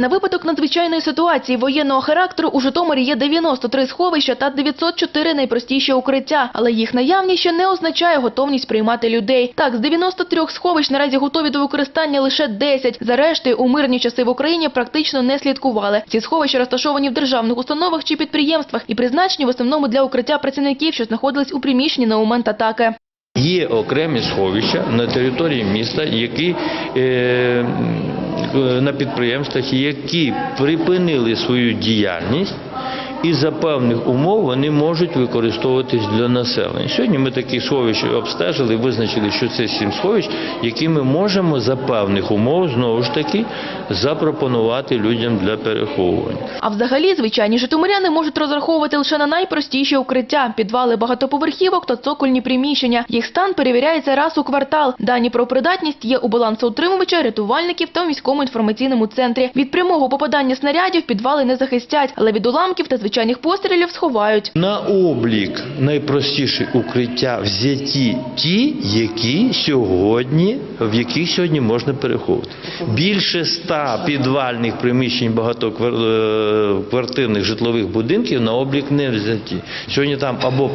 На випадок надзвичайної ситуації воєнного характеру у Житомирі є 93 сховища та 904 найпростіші укриття, але їх наявність ще не означає готовність приймати людей. Так, з 93 сховищ наразі готові до використання лише 10. За рештою, у мирні часи в Україні практично не слідкували. Ці сховища розташовані в державних установах чи підприємствах і призначені в основному для укриття працівників, що знаходились у приміщенні на момент атаки. Є окремі сховища на території міста, які е, на підприємствах, які припинили свою діяльність. І за певних умов вони можуть використовуватись для населення. Сьогодні ми такі сховища обстежили, визначили, що це сім сховищ, які ми можемо за певних умов знову ж таки запропонувати людям для переховування. А взагалі, звичайні житомиряни можуть розраховувати лише на найпростіші укриття – підвали багатоповерхівок та цокольні приміщення. Їх стан перевіряється раз у квартал. Дані про придатність є у балансоутримувача, рятувальників та у міському інформаційному центрі. Від прямого попадання снарядів підвали не захистять, але від уламків та звичайних пострілів сховають. На облік найпростіші укриття взяті ті, які сьогодні, в яких сьогодні можна переховувати. Більше ста підвальних приміщень багатоквартирних житлових будинків на облік не взяті. Сьогодні там або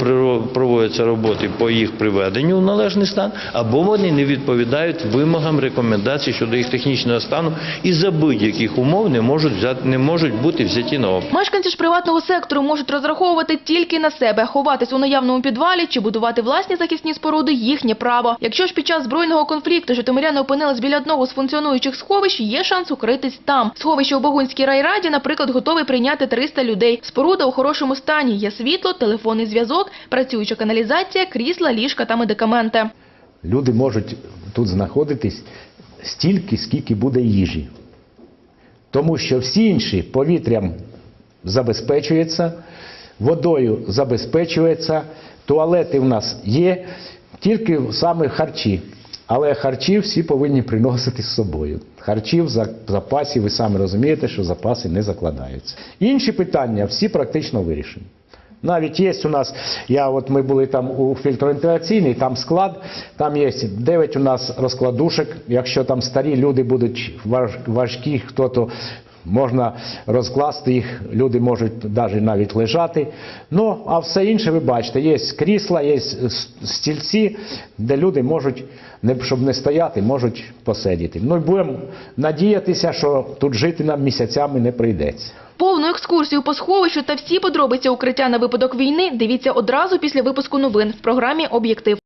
проводяться роботи по їх приведенню в належний стан, або вони не відповідають вимогам рекомендацій щодо їх технічного стану і за будь-яких умов не можуть взяти, не можуть бути взяті на облік. Мешканці ж приватного сектору можуть розраховувати тільки на себе. Ховатись у наявному підвалі чи будувати власні захисні споруди – їхнє право. Якщо ж під час збройного конфлікту житомиряни опинились біля одного з функціонуючих сховищ, є шанс укритись там. Сховище у Багунській райраді, наприклад, готове прийняти 300 людей. Споруда у хорошому стані. Є світло, телефонний зв'язок, працююча каналізація, крісла, ліжка та медикаменти. Люди можуть тут знаходитись стільки, скільки буде їжі. Тому що всі інші повітрям забезпечується, водою забезпечується, туалети в нас є, тільки саме харчі. Але харчі всі повинні приносити з собою. Харчі в запасі, ви самі розумієте, що запаси не закладаються. Інші питання всі практично вирішені. Навіть є у нас, я от ми були там у фільтровентиляційній, там склад, там є 9 у нас розкладушок. Якщо там старі люди будуть важкі, хто то можна розкласти їх, люди можуть навіть навіть лежати. Ну, а все інше, ви бачите, є крісла, є стільці, де люди можуть, щоб не стояти, можуть посидіти. Ну і будемо надіятися, що тут жити нам місяцями не прийдеться. Повну екскурсію по сховищу та всі подробиці укриття на випадок війни дивіться одразу після випуску новин в програмі «Об'єктив».